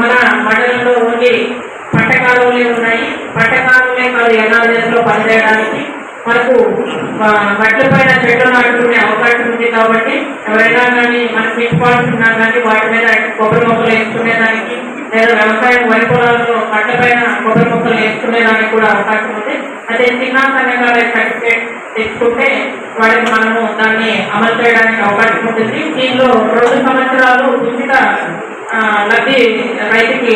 మన మండలంలో ఓన్లీ పంట కాలువలే ఉన్నాయి. పంట కాలువలే కాదు ఎన్ఆర్ఎస్లో పనిచేయడానికి మనకు మట్ల పైన చెట్లు నాటుకునే అవకాశం ఉంది కాబట్టి ఎవరైనా కానీ మన ఫిష్ పాయింట్స్ ఉన్నా కానీ వాటి మీద కొబ్బరి మొక్కలు వేసుకునేదానికి లేదా వ్యవసాయం వరి పొలాల్లో గట్ల పైన కొబ్బరి మొక్కలు వేసుకునేదానికి కూడా అవకాశం ఉంది. అదే చిన్న సంఘాల సర్టిఫికేట్ తెచ్చుకుంటే వాటికి మనము దాన్ని అమలు చేయడానికి అవకాశం ఉంటుంది. దీనిలో రెండు సంవత్సరాలు ఉచిత అనేది రైతుకి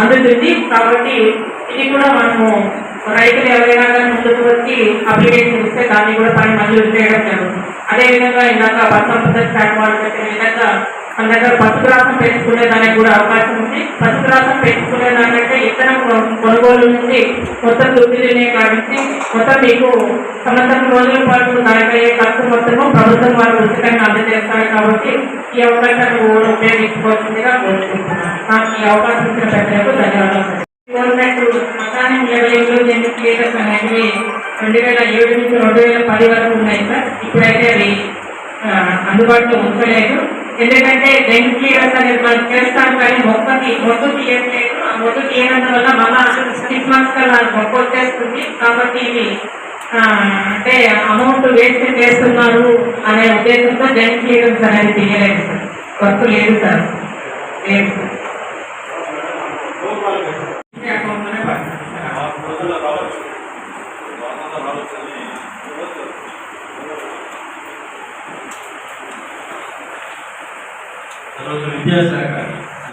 అందుతుంది కాబట్టి ఇది కూడా మనము రైతులు ఎవరైనా కానీ ముందుకు వచ్చి అప్లికేషన్ ఇస్తే దాన్ని కూడా పని మంజూరు చేయడం జరుగుతుంది. అదేవిధంగా ఇందాక బసంత శాఖ వాళ్ళు చెప్పిన విధంగా మన దగ్గర పసుపు రాసం పెంచుకునే దానికి కూడా అవకాశం ఉంది. పసుపు రాసం పెంచుకునే దానికి కొనుగోలు నుంచి మొత్తం దుడ్డినే కాబట్టి మొత్తం మీకు సంవత్సరం రోజుల పాటు దానికి ఖర్చు మొత్తము ప్రభుత్వం వారు ఉచితంగా అందజేస్తారు కాబట్టి ఈ అవకాశాన్ని కూడా ఉపయోగించుకోవాల్సిందిగా కోరుకుంటున్నాను. నాకు ఈ అవకాశం ఇచ్చిన ప్రజలకు ధన్యవాదాలు. గవర్నమెంట్ మకానిక్ లెవెలింగ్లో జెండర్ క్లియర్స్ అనేవి రెండు వేల ఏడు నుంచి రెండు వేల పది వరకు ఉన్నాయి సార్. ఇప్పుడైతే అవి అందుబాటులో ఉంచలేదు. ఎందుకంటే జెండర్ క్లియర్స్ అనేది మనం చేస్తాం కానీ మొక్కకి మొద్దు తీయట్లేదు ఆ మొద్దు తీయడం వల్ల సిక్స్ మంత్స్ కల్లా మొక్క వచ్చేస్తుంది కాబట్టి ఇవి అంటే అమౌంట్ వేస్ట్ చేస్తున్నారు అనే ఉద్దేశంతో జైన్ క్లియరెన్స్ అనేది తీయలేదు సార్ వర్క్ లేదు సార్ లేదు సార్ విద్యాశాఖ